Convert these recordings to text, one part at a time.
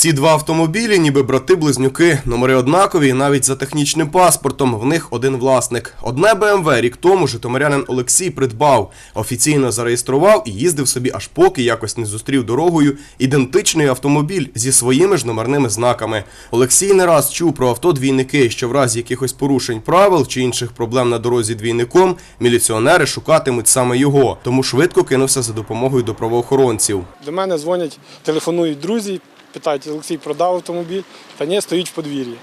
Ці два автомобілі, ніби брати-близнюки, номери однакові, навіть за технічним паспортом. В них один власник. Одне БМВ рік тому житомирянин Олексій придбав, офіційно зареєстрував і їздив собі, аж поки якось не зустрів дорогою ідентичний автомобіль зі своїми ж номерними знаками. Олексій не раз чув про авто двійники, що в разі якихось порушень правил чи інших проблем на дорозі двійником міліціонери шукатимуть саме його, тому швидко кинувся за допомогою до правоохоронців. До мене дзвонять, телефонують друзі, питають, Олексій продав автомобіль, та ні, стоїть в подвір'ї.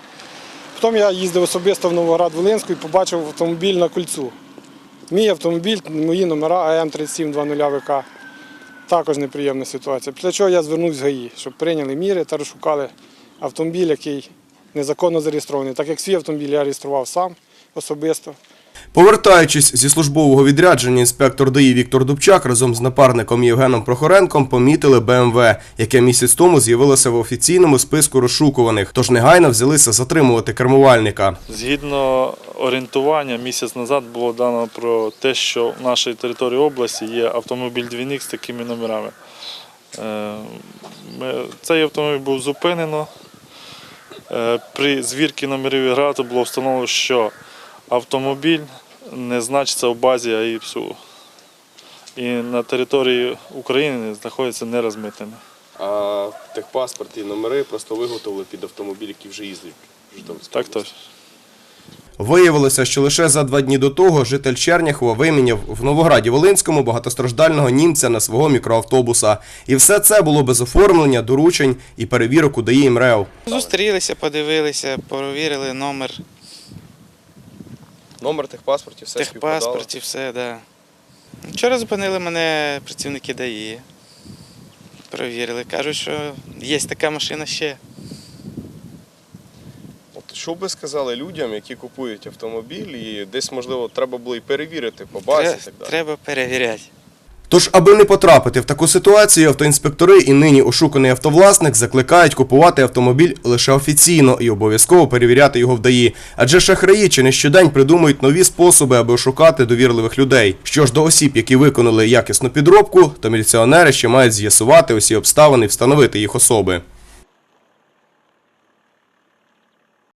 Потім я їздив особисто в Новоград-Волинську і побачив автомобіль на кольцу. Мій автомобіль, мої номера АМ3720 ВК. Також неприємна ситуація. Після чого я звернувся в ГАІ, щоб прийняли міри та розшукали автомобіль, який незаконно зареєстрований. Так як свій автомобіль я реєстрував сам особисто. Повертаючись зі службового відрядження, інспектор ДАІ Віктор Дубчак разом з напарником Євгеном Прохоренком помітили БМВ, яке місяць тому з'явилося в офіційному списку розшукуваних, тож негайно взялися затримувати кермувальника. Згідно орієнтування, місяць назад було дано про те, що в нашій території області є автомобіль двійник з такими номерами. Е, Цей автомобіль був зупинено. Е, При звірці номерів грату було встановлено, що автомобіль не значиться в базі АІПСУ. І на території України знаходиться нерозмитнений. А техпаспорт і номери просто виготовили під автомобіль, який вже їздить. в Житомирській Так точно. Виявилося, що лише за два дні до того житель Черняхова виміняв в Новограді Волинському багатостраждального німця на свого мікроавтобуса. І все це було без оформлення, доручень і перевірок у ДАІ МРЕО. Зустрілися, подивилися, перевірили номер Номер техпаспортів, все співпадало. техпаспортів, все, да. Вчора зупинили мене працівники ДАІ. Перевірили. Кажуть, що є така машина ще. От що би сказали людям, які купують автомобіль, і десь, можливо, треба було і перевірити по базі і так далі. Треба перевіряти. Тож, аби не потрапити в таку ситуацію, автоінспектори і нині ошуканий автовласник закликають купувати автомобіль лише офіційно і обов'язково перевіряти його в ДАІ. Адже шахраї чи не щодень придумують нові способи, аби ошукати довірливих людей. Що ж до осіб, які виконали якісну підробку, то міліціонери ще мають з'ясувати усі обставини і встановити їх особи.